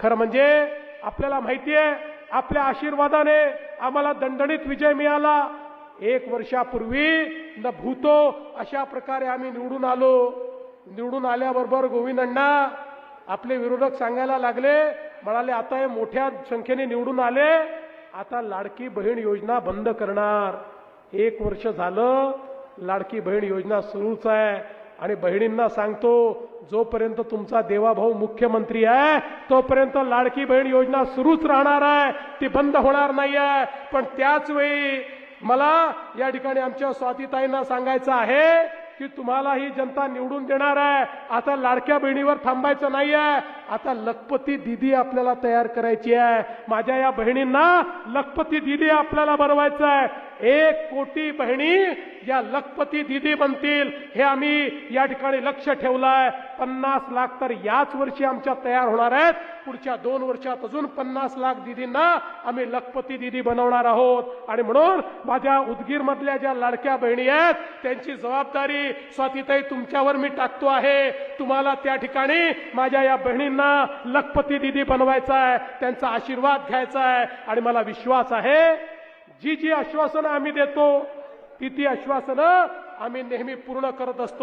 खरं म्हणजे आपल्याला माहिती आहे आपल्या आशीर्वादाने आम्हाला दणदणीत विजय मिळाला. एक वर्षापूर्वी न भूतो अशा प्रकारे आम्ही निवडून आलो. निवडून आल्याबरोबर गोविंद अण्णा आपले विरोधक सांगायला लागले म्हणाले आता हे मोठ्या संख्येने निवडून आले. आता लाडकी बहीण योजना बंद करणार. एक वर्ष झालं लाडकी बहीण योजना सुरूच आहे. आणि बहिणींना सांगतो जोपर्यंत तुमचा देवाभाऊ मुख्यमंत्री आहे तोपर्यंत लाडकी बहीण योजना सुरूच राहणार आहे ती बंद होणार नाही आहे पण त्याच वेळी मला या ठिकाणी आमच्या स्वातीताईंना सांगायचं आहे की तुम्हाला ही जनता निवडून देणार आहे. आता लाडक्या बहिणीवर थांबायचं नाही आहे आता लखपती दिदी आपल्याला तयार करायची आहे. माझ्या या बहिणींना लखपती दिदी आपल्याला बनवायचं आहे. एक कोटी बहिणी या लखपती दिदी बनतील हे आम्ही या ठिकाणी लक्ष ठेवलंय. पन्नास लाख तर याच वर्षी आमच्या तयार होणार आहेत. पुढच्या दोन वर्षात अजून पन्नास लाख दिदींना आम्ही लखपती दिदी बनवणार आहोत. आणि म्हणून माझ्या उदगीर मधल्या ज्या लाडक्या बहिणी आहेत त्यांची जबाबदारी स्वातीताई तुमच्यावर मी टाकतो आहे. तुम्हाला त्या ठिकाणी माझ्या या बहिणींना लखपती दिदी बनवायचा आहे त्यांचा आशीर्वाद घ्यायचा आहे आणि मला विश्वास आहे जी जी आश्वासनं आम्ही देतो ती ती आश्वासनं आम्ही नेहमी पूर्ण करत असतो.